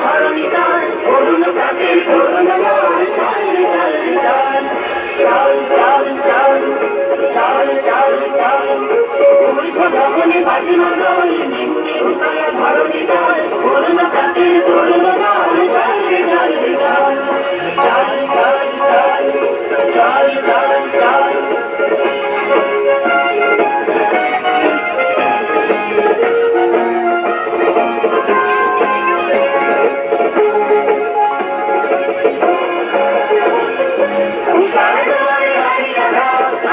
ধরণী তার করুণ কাকে করুণ বাজে মাদল নিম্নে উদয় ধরণী তার করুণ কাকে করুণ বল চল চল চল চল চল চল চল চল চল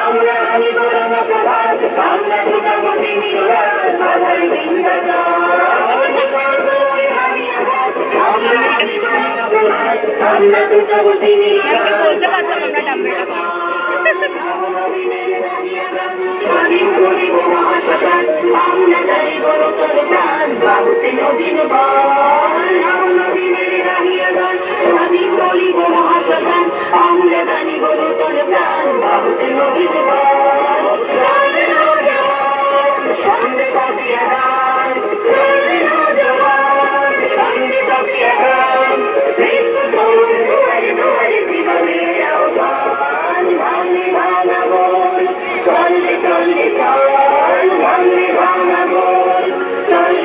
আমরা প্রভাত আমরা দুটো বলতে পারতাম আমরা বল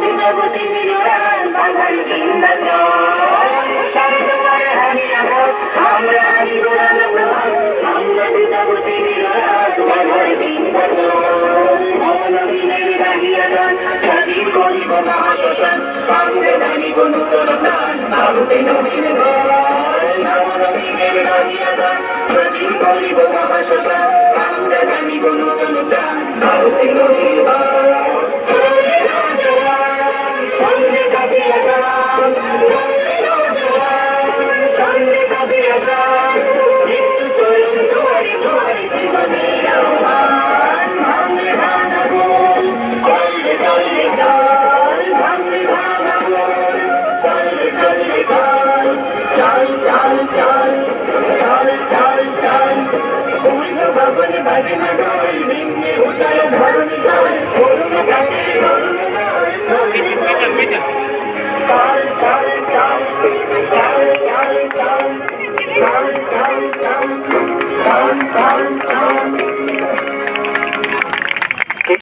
আমরা দুর্গাবতী নিরুরাল, বাধার বিন্ধ্যাচল। তুষার দুয়ারে আমি আঘাত, আমরা বলে না প্রভাত, আমরা নিরুরাল, বাধার বিন্ধ্যাচল। ভবনবীনের গাহিয়া গান, স্বাধীন করিব মহাশ্মশান, আমরা জানিব নূতন প্রাণ, বাহুতে নবীন। নবনবীনের গান, স্বাধীন করিব মহাশ্মশান, আমরা জানিব নূতন প্রাণ, বাহুতে নবীন চল চল, চল চল চল, পবিত্র গগনে বাজে মাদল, নিম্নে উতল ধরণী জল,